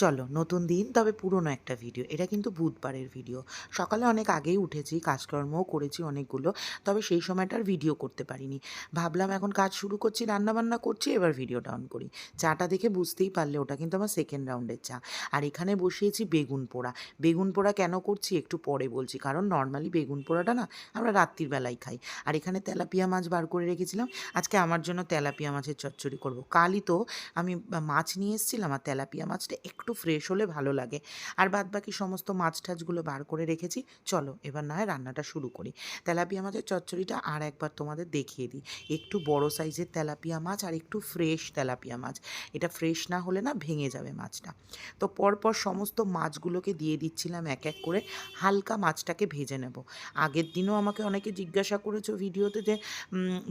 চলো, নতুন দিন, তবে পুরনো একটা ভিডিও এটা কিন্তু বুধবারের ভিডিও সকালে অনেক আগেই উঠেছি, কাজকর্মও করেছি অনেকগুলো, তবে সেই সময়টার ভিডিও করতে পারিনি। ভাবলাম এখন কাজ শুরু করছি, রান্নাবান্না করছি, এবার ভিডিওটা অন করি। চাটা দেখে বুঝতেই পারলে ওটা কিন্তু আমার সেকেন্ড রাউন্ডের চা। আর এখানে বসিয়েছি বেগুন পোড়া। বেগুন পোড়া কেন করছি একটু পরে বলছি, কারণ নর্মালি বেগুন পোড়াটা না, আমরা রাত্রির বেলায় খাই। আর এখানে তেলাপিয়া মাছ বার করে রেখেছিলাম। আজকে আমার জন্য তেলাপিয়া মাছের চচ্চড়ি করব। কালই তো আমি মাছ নিয়ে এসেছিলাম, আর তেলাপিয়া মাছটা একটু ফ্রেশ হলে ভালো লাগে। আর বাদ বাকি সমস্ত মাছ টাছগুলো বার করে রেখেছি। চলো, এবার না হয় রান্নাটা শুরু করি। তেলাপিয়া মাছের চচ্চড়িটা আর একবার তোমাদের দেখিয়ে দিই। একটু বড় সাইজের তেলাপিয়া মাছ আর একটু ফ্রেশ তেলাপিয়া মাছ। এটা ফ্রেশ না হলে না ভেঙে যাবে মাছটা। তো পরপর সমস্ত মাছগুলোকে দিয়ে দিচ্ছিলাম এক এক করে। হালকা মাছটাকে ভেজে নেব। আগের দিনও আমাকে অনেকে জিজ্ঞাসা করেছ ভিডিওতে যে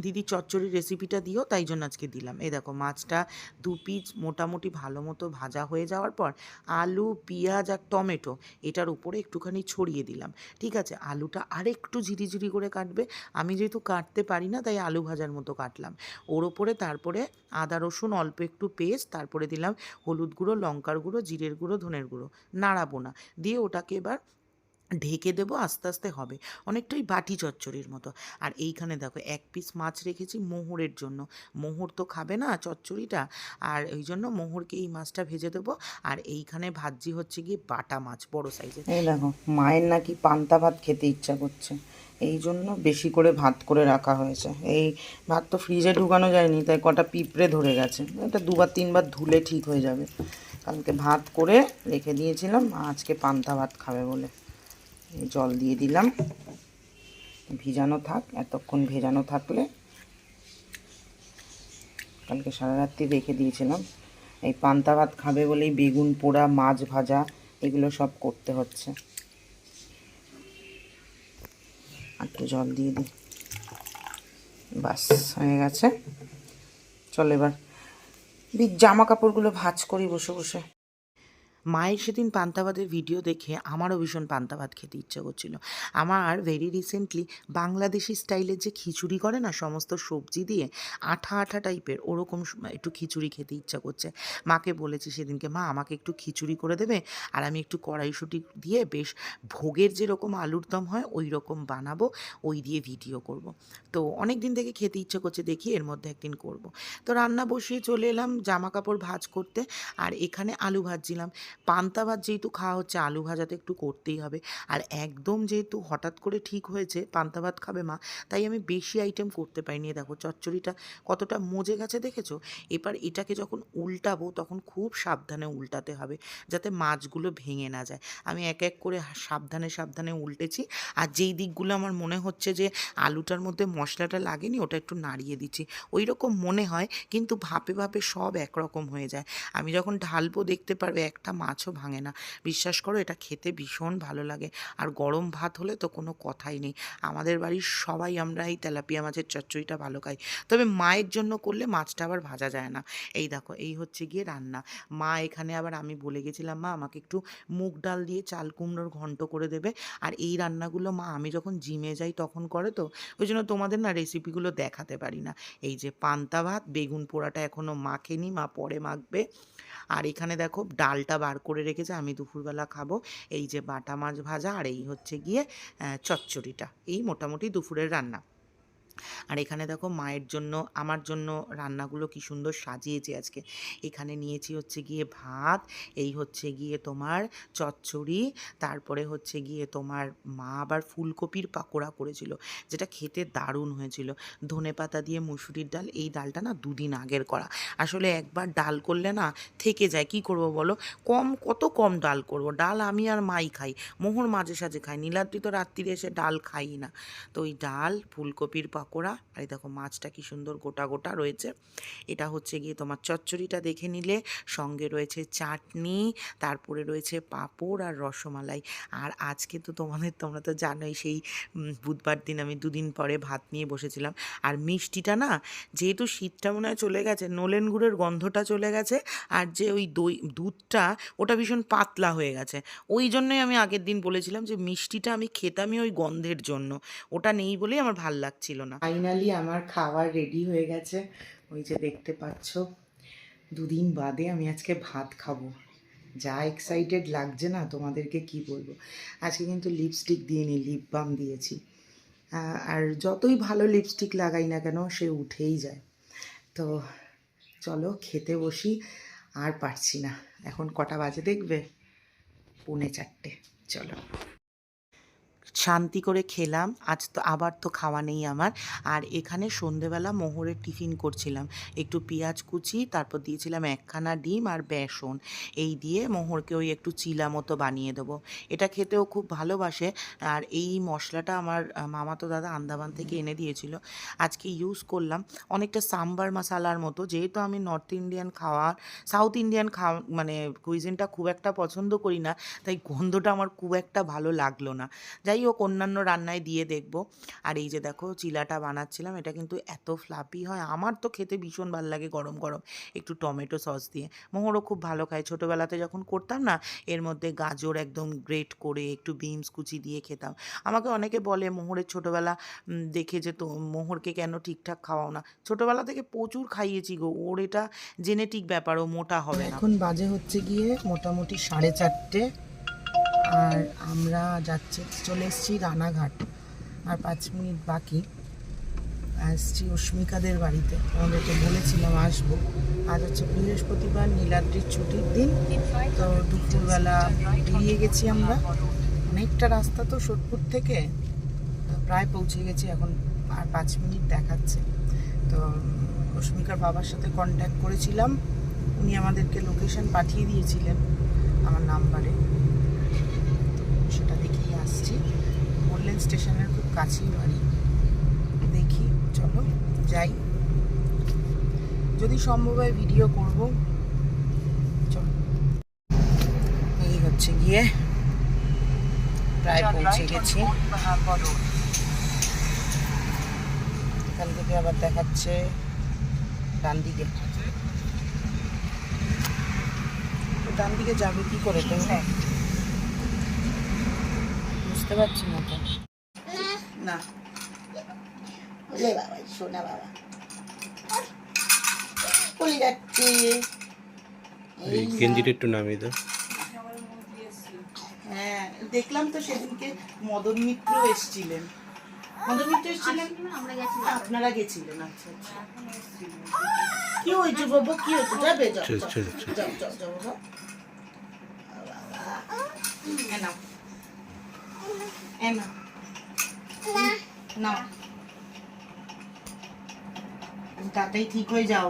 দিদি চচ্চড়ির রেসিপিটা দিও, তাই জন্য আজকে দিলাম। এই দেখো, মাছটা দু পিস মোটামুটি ভালো মতো ভাজা হয়ে যাওয়ার পর আলু, পেঁয়াজ আর টমেটো এটার উপরে একটুখানি ছড়িয়ে দিলাম। ঠিক আছে, আলুটা আরেকটু ঝিরিঝিরি করে কাটবে। আমি যেহেতু কাটতে পারি না, তাই আলু ভাজার মতো কাটলাম। ওর ওপরে তারপরে আদা, রসুন, অল্প একটু পেস্ট, তারপরে দিলাম হলুদ গুঁড়ো, লঙ্কার গুঁড়ো, জিরের গুঁড়ো, ধনের গুঁড়ো। নাড়াবো না। দিয়ে ওটাকে এবার ঢেকে দেবো, আস্তে আস্তে হবে। অনেকটাই বাটি চচ্চড়ির মতো। আর এইখানে দেখো, এক পিস মাছ রেখেছি মোহরের জন্য। মোহর তো খাবে না চচ্চড়িটা। আর ওই জন্য মোহরকে এই মাছটা ভেজে দেবো। আর এইখানে ভাজি হচ্ছে গিয়ে বাটা মাছ, বড় সাইজের। এই দেখো, মায়ের নাকি পান্তা ভাত খেতে ইচ্ছা করছে। এই জন্য বেশি করে ভাত করে রাখা হয়েছে। এই ভাত তো ফ্রিজে ঢুকানো যায়নি, তাই কটা পিঁপড়ে ধরে গেছে। এটা দুবার, তিনবার ধুলে ঠিক হয়ে যাবে। কালকে ভাত করে রেখে দিয়েছিলাম, আজকে পান্তা ভাত খাবে বলে। জল দিয়ে দিলাম। ভিজানো থাক, এতক্ষণ ভেজানো থাকলে। কালকে সারা রাত্রি রেখে দিয়েছিলাম। এই পান্তা ভাত খাবে বলেই বেগুন পোড়া, মাছ ভাজা, এগুলো সব করতে হচ্ছে। একটু জল দিয়ে দিই। বাস, হয়ে গেছে। চল এবার। জামা কাপড়গুলো ভাঁজ করি বসে বসে। মায়ের সেদিন পান্তা ভাতের ভিডিও দেখে আমারও ভীষণ পান্তা ভাত খেতে ইচ্ছে করছিল আমার ভেরি রিসেন্টলি বাংলাদেশি স্টাইলের যে খিচুড়ি করে না, সমস্ত সবজি দিয়ে আঠা আঠা টাইপের ওরকম একটু খিচুড়ি খেতে ইচ্ছা করছে মাকে বলেছি সেদিনকে, মা, আমাকে একটু খিচুড়ি করে দেবে আর আমি একটু কড়াইশুটি দিয়ে বেশ ভোগের যেরকম আলুর দম হয় ওই রকম বানাবো, ওই দিয়ে ভিডিও করব। তো অনেক দিন থেকে খেতে ইচ্ছে করছে, দেখি এর মধ্যে একদিন করব। তো রান্না বসিয়ে চলে এলাম জামা কাপড় ভাজ করতে আর এখানে আলু ভাজছিলাম পান্তা ভাত যেহেতু খাওয়া হচ্ছে, আলু ভাজাতে একটু করতেই হবে। আর একদম যেহেতু হঠাৎ করে ঠিক হয়েছে, পান্তা ভাত খাবে মা, তাই আমি বেশি আইটেম করতে পারিনি। দেখো, চচ্চড়িটা কতটা মজে গেছে দেখেছ? এবার এটাকে যখন উল্টাবো, তখন খুব সাবধানে উল্টাতে হবে, যাতে মাছগুলো ভেঙে না যায়। আমি এক এক করে সাবধানে সাবধানে উল্টেছি, আর যেই দিকগুলো আমার মনে হচ্ছে যে আলুটার মধ্যে মশলাটা লাগেনি, ওটা একটু নাড়িয়ে দিচ্ছি। ওই রকম মনে হয়, কিন্তু ভাপে ভাপে সব একরকম হয়ে যায়। আমি যখন ঢালবো, দেখতে পারবে একটা মাছও ভাঙে না। বিশ্বাস করো, এটা খেতে ভীষণ ভালো লাগে। আর গরম ভাত হলে তো কোনো কথাই নেই। আমাদের বাড়ির সবাই আমরা এই তেলাপিয়া মাছের চচ্চড়িটা ভালো খাই। তবে মায়ের জন্য করলে মাছটা আবার ভাজা যায় না। এই দেখো, এই হচ্ছে গিয়ে রান্না। মা এখানে আবার আমি বলে গেছিলাম, মা, আমাকে একটু মুগ ডাল দিয়ে চাল কুমড়োর ঘন্ট করে দেবে। আর এই রান্নাগুলো মা, আমি যখন জিমে যাই তখন করে তো, ওই জন্য তোমাদের না রেসিপিগুলো দেখাতে পারি না। এই যে পান্তা ভাত, বেগুন পোড়াটা এখনও মাখেনি, মা পরে মাখবে। আর এখানে দেখো, ডালটা বার করে রেখেছে, আমি দুপুরবেলা খাব। এই যে বাটা মাছ ভাজা আর এই হচ্ছে গিয়ে চচ্চড়িটা। এই মোটামুটি দুপুরের রান্না। আর এখানে দেখো মায়ের জন্য, আমার জন্য রান্নাগুলো কি সুন্দর সাজিয়েছি আজকে। এখানে নিয়েছি হচ্ছে গিয়ে ভাত, এই হচ্ছে গিয়ে তোমার চচ্চড়ি, তারপরে হচ্ছে গিয়ে তোমার মা আবার ফুলকপির পাকোড়া করেছিল, যেটা খেতে দারুণ হয়েছিল। ধনে পাতা দিয়ে মুসুরির ডাল, এই ডালটা না দুদিন আগের করা। আসলে একবার ডাল করলে না থেকে যায়, কি করব বলো? কম, কত কম ডাল করব? ডাল আমি আর মাই খাই মোহর মাঝে সাঝে খাই নীলাদ্রি তো রাত্রিরে এসে ডাল খাই না। তো ওই ডাল, ফুলকপির পাকোড়া আর এই দেখো মাছটা কি সুন্দর গোটা গোটা রয়েছে। এটা হচ্ছে গিয়ে তোমার চচ্চড়িটা দেখে নিলে। সঙ্গে রয়েছে চাটনি, তারপরে রয়েছে পাঁপড় আর রসমালাই। আর আজকে তো তোমাদের, তোমরা তো জানোই সেই বুধবার দিন আমি দুদিন পরে ভাত নিয়ে বসেছিলাম। আর মিষ্টিটা না, যেহেতু শীতটা মনে হয় চলে গেছে, নলেন গুড়ের গন্ধটা চলে গেছে। আর যে ওই দই, দুধটা, ওটা ভীষণ পাতলা হয়ে গেছে। ওই জন্যই আমি আগের দিন বলেছিলাম যে মিষ্টিটা আমি খেতামই ওই গন্ধের জন্য। ওটা নেই বলেই আমার ভালো লাগছিল না। ফাইনালি আমার খাবার রেডি হয়ে গেছে। ওই যে দেখতে পাচ্ছ, দুদিন বাদে আমি আজকে ভাত খাব। যা এক্সাইটেড লাগছে না, তোমাদেরকে কি বলব? আজকে কিন্তু লিপস্টিক দিইনি লিপ বাম দিয়েছি। আর যতই ভালো লিপস্টিক লাগাই না কেন, সে উঠেই যায়। তো চলো, খেতে বসি, আর পারছি না। এখন কটা বাজে দেখবে? পৌনে চারটে। চলো। শান্তি করে খেলাম। আজ তো আবার তো খাওয়া নেই আমার। আর এখানে সন্ধেবেলা মোহরের টিফিন করছিলাম। একটু পেঁয়াজ কুচি, তারপর দিয়েছিলাম একখানা ডিম আর বেসন। এই দিয়ে মোহরকে ওই একটু চিলা মতো বানিয়ে দেবো। এটা খেতেও খুব ভালোবাসে। আর এই মশলাটা আমার মামাতো দাদা আন্দামান থেকে এনে দিয়েছিল। আজকে ইউজ করলাম। অনেকটা সাম্বার মশালার মতো। যেহেতু আমি নর্থ ইন্ডিয়ান খাওয়া সাউথ ইন্ডিয়ান খাওয়া মানে কুইজিনটা খুব একটা পছন্দ করি না, তাই গন্ধটা আমার খুব একটা ভালো লাগল না। যাই হোক অন্যান্য রান্নায় দিয়ে দেখব। আর এই যে দেখো চিলাটা বানাচ্ছিলাম, এটা কিন্তু এত ফ্লাপি হয়, আমার তো খেতে ভীষণ ভালো লাগে গরম গরম, একটু টমেটো সস দিয়ে। মোহরও খুব ভালো খায়, ছোটোবেলাতে যখন করতাম না, এর মধ্যে গাজর একদম গ্রেট করে একটু বিনস কুচি দিয়ে খেতাম। আমাকে অনেকে বলে, মোহরের ছোটোবেলা দেখে যে তো, মোহরকে কেন ঠিকঠাক খাওয়াও না? ছোটোবেলা থেকে প্রচুর খাইয়েছি গো, ওর এটা জেনেটিক ব্যাপার, ও মোটা হবে এখন বাজে হচ্ছে গিয়ে মোটামুটি সাড়ে চারটে। আর আমরা যাচ্ছি, চলে এসেছি রানাঘাট। আর পাঁচ মিনিট বাকি। আসছি অস্মিকাদের বাড়িতে। আমাদেরকে বলেছিলাম আসব। আজ হচ্ছে বৃহস্পতিবার, নীলাদ্রির ছুটির দিন। তো দুপুরবেলা বেরিয়ে গেছি আমরা। অনেকটা রাস্তা তো সোদপুর থেকে। প্রায় পৌঁছে গেছি এখন আর পাঁচ মিনিট দেখাচ্ছে। তো অস্মিকার বাবার সাথে কন্ট্যাক্ট করেছিলাম। উনি আমাদেরকে লোকেশন পাঠিয়ে দিয়েছিলেন আমার নাম্বারে সেটা দেখেই আসছি। বললেন স্টেশনের খুব কাছেই বাড়ি। দেখি চলো যাই। যদি সম্ভব হয় ভিডিও করব। চলো। এই হচ্ছে গিয়ে প্রায় পৌঁছে গেছি। এখান থেকে আবার দেখাচ্ছে ডান দিকে তো ডান দিকে যাবে কি করে তো বুঝতে পারছি না তো। না। ওলে বাবা সোনা বাবা। বলে যাচ্ছে এই গেঞ্জিটা একটু নামিয়ে দাও। হ্যাঁ দেখলাম তো সেদিনকে মদন মিত্র এসেছিলেন। মদন মিত্র এসেছিলেন? আপনারা গেছিলেন আচ্ছা আচ্ছা। কি হয়েছে বাবা? কি হয়েছে? যাবে যাও চল, যাও। যাও যাও যাও বাবা। এ নাও এ নাও নাও তাতেই ঠিক হয়ে যাও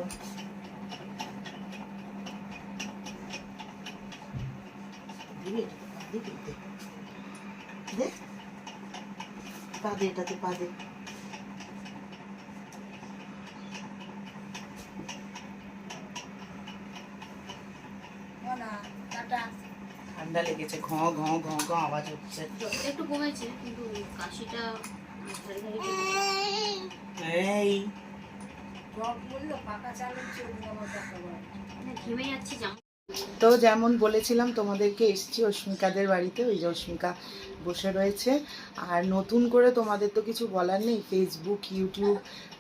দিবি? দিবি? দে। দে। পা দে এটাতে পা দে ঠান্ডা লেগেছে ঘ ঘ ঘ ঘ আওয়াজ হচ্ছে। একটু কমেছে কিন্তু কাশিটা এই। মানে তো যেমন বলেছিলাম তোমাদেরকে এসছি অস্মিকাদের বাড়িতে ওই যে অস্মিকা বসে রয়েছে। আর নতুন করে তোমাদের তো কিছু বলার নেই ফেসবুক ইউটিউব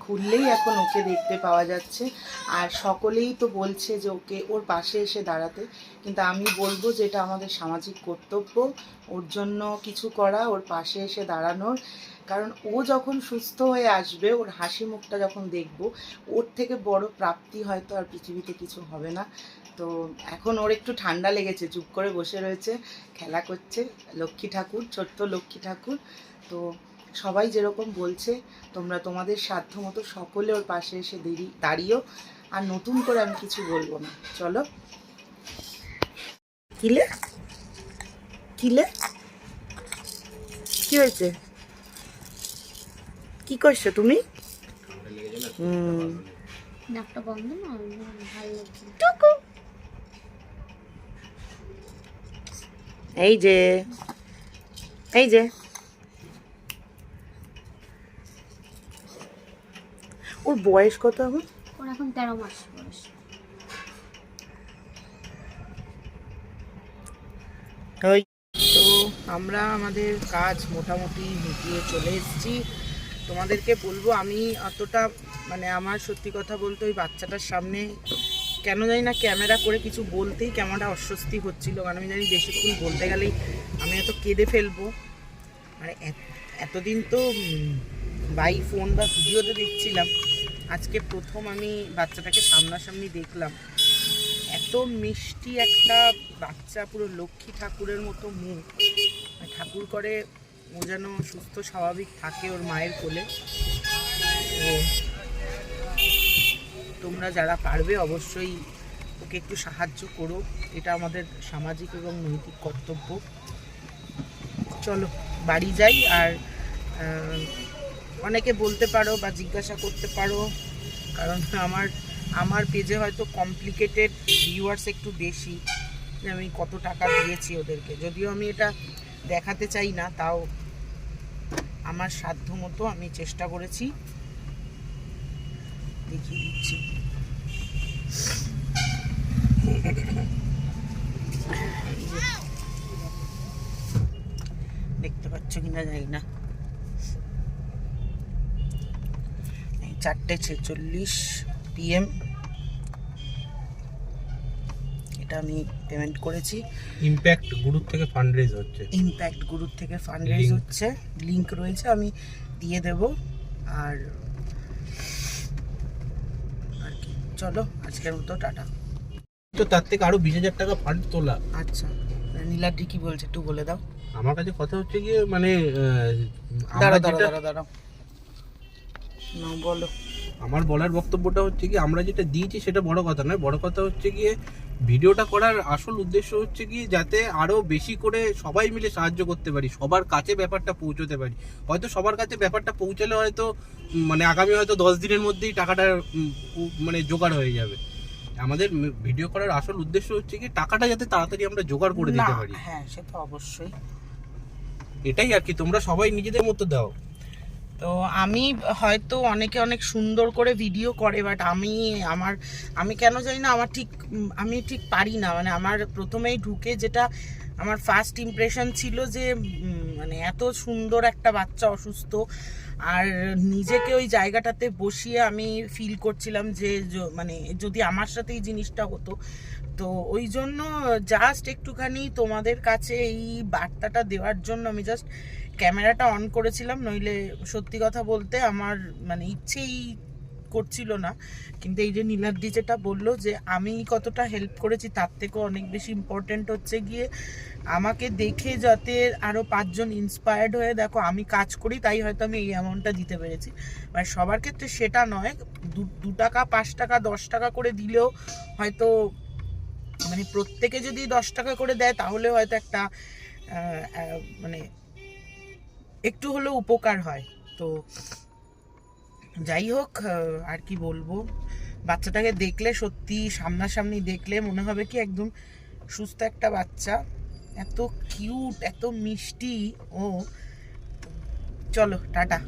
খুললেই এখন ওকে দেখতে পাওয়া যাচ্ছে। আর সকলেই তো বলছে যে ওকে ওর পাশে এসে দাঁড়াতে। কিন্তু আমি বলব যে এটা আমাদের সামাজিক কর্তব্য। ওর জন্য কিছু করা, ওর পাশে এসে দাঁড়ানোর। কারণ ও যখন সুস্থ হয়ে আসবে, ওর হাসি মুখটা যখন দেখব, ওর থেকে বড় প্রাপ্তি হয়তো আর পৃথিবীতে কিছু হবে না। তো এখন ওর একটু ঠান্ডা লেগেছে, চুপ করে বসে রয়েছে, খেলা করছে, লক্ষ্মী ঠাকুর, ছোট্ট লক্ষ্মী ঠাকুর। তো সবাই যেরকম বলছে তোমরা তোমাদের সাধ্য মতো সকলে ওর পাশে এসে দেরি দাঁড়িয়েও আর নতুন করে আমি কিছু বলব না। চলো। কিলে কিলে কি হয়েছে? কি করছ তুমি? হুম। নাকটা বন্ধ না? ভালো লাগছে। টুকু। এই যে এই যে। ওর বয়স কত এখন? ওর এখন তেরো মাস বয়স। তো আমরা আমাদের কাজ মোটামুটি মিটিয়ে চলে এসেছি। তোমাদেরকে বলব আমি অতটা মানে আমার সত্যি কথা বলতে ওই বাচ্চাটার সামনে কেন জানি না ক্যামেরা করে কিছু বলতেই কেমনটা অস্বস্তি হচ্ছিল। কারণ আমি জানি বেশিক্ষণ বলতে গেলেই আমি এত কেঁদে ফেলব। মানে এত- এতদিন তো বাই ফোন বা ভিডিওতে দেখছিলাম। আজকে প্রথম আমি বাচ্চাটাকে সামনাসামনি দেখলাম। এত মিষ্টি একটা বাচ্চা, পুরো লক্ষ্মী ঠাকুরের মতো মুখ। ঠাকুর করে ও যেন সুস্থ, স্বাভাবিক থাকে ওর মায়ের কোলে। তোমরা যারা পারবে অবশ্যই ওকে একটু সাহায্য করো। এটা আমাদের সামাজিক এবং নৈতিক কর্তব্য। চলো, বাড়ি যাই আর অনেকে বলতে পারো বা জিজ্ঞাসা করতে পারো, কারণ আমার আমার পেজে হয়তো কমপ্লিকেটেড ভিউয়ার্স একটু বেশি যে আমি কত টাকা দিয়েছি ওদেরকে। যদিও আমি এটা দেখাতে চাই না, তাও আমার সাধ্য মতো আমি চেষ্টা করেছি। দেখিয়ে দিচ্ছি। দেখতে পাচ্ছ কিনা জানি না। চারটে ছেচল্লিশ পিএম এটা আমি পেমেন্ট করেছি। ইম্প্যাক্ট গ্রুপ থেকে ফান্ড রেজ হচ্ছে। ইমপ্যাক্ট গ্রুপ থেকে ফান্ড রেজ হচ্ছে। লিংক রয়েছে আমি দিয়ে দেব। আর আর কি? চলো আজকের মতো টাটা। তো তার থেকে আরও বিশ হাজার টাকা ফান্ড তোলা। আচ্ছা নীলাদ্রি কি বলছে একটু বলে দাও। আমার কাছে কথা হচ্ছে গিয়ে মানে দাঁড়া দাঁড়া দাঁড়া দাঁড়াও। না বলো। আমার বলার বক্তব্যটা হচ্ছে কি আমরা যেটা দিয়েছি সেটা বড় কথা নয় বড় কথা হচ্ছে গিয়ে ভিডিওটা করার আসল উদ্দেশ্য হচ্ছে কি যাতে আরও বেশি করে সবাই মিলে সাহায্য করতে পারি সবার কাছে ব্যাপারটা পৌঁছতে পারি। হয়তো সবার কাছে ব্যাপারটা পৌঁছালে হয়তো মানে আগামী হয়তো দশ দিনের মধ্যেই টাকাটা মানে জোগাড় হয়ে যাবে। আমাদের ভিডিও করার আসল উদ্দেশ্য হচ্ছে কি টাকাটা যাতে তাড়াতাড়ি আমরা জোগাড় করে দিতে পারি। হ্যাঁ সে তো অবশ্যই। এটাই আর কি তোমরা সবাই নিজেদের মতো দাও। তো আমি হয়তো অনেকে অনেক সুন্দর করে ভিডিও করে বাট আমি, আমার, আমি কেন জানি না, আমার ঠিক, আমি ঠিক পারি না। মানে আমার প্রথমেই ঢুকে যেটা আমার ফার্স্ট ইমপ্রেশন ছিল যে মানে এত সুন্দর একটা বাচ্চা অসুস্থ, আর নিজেকে ওই জায়গাটাতে বসিয়ে আমি ফিল করছিলাম যে মানে যদি আমার সাথে এই জিনিসটা হতো তো ওই জন্য জাস্ট একটুখানি তোমাদের কাছে এই বার্তাটা দেওয়ার জন্য আমি জাস্ট ক্যামেরাটা অন করেছিলাম, নইলে সত্যি কথা বলতে আমার মানে ইচ্ছেই করছিল না। কিন্তু এই যে নীলাদ্রি যেটা বলল যে, আমি কতটা হেল্প করেছি তার থেকেও অনেক বেশি ইম্পর্টেন্ট হচ্ছে গিয়ে। আমাকে দেখে যাতে আরও পাঁচজন ইন্সপায়ার্ড হয়ে দেখো, আমি কাজ করি, তাই হয়তো আমি এই অ্যামাউন্টটা দিতে পেরেছি। মানে সবার ক্ষেত্রে সেটা নয় দু টাকা, পাঁচ টাকা, দশ টাকা করে দিলেও হয়তো মানে প্রত্যেকে যদি দশ টাকা করে দেয়, তাহলে হয়তো একটা মানে একটু হলেও উপকার হয়। তো যাই হোক আর কি বলব? বাচ্চাটাকে দেখলে সত্যি, সামনাসামনি দেখলে মনে হবে কি একদম সুস্থ একটা বাচ্চা। এত কিউট এত মিষ্টি। ও, চলো, টাটা।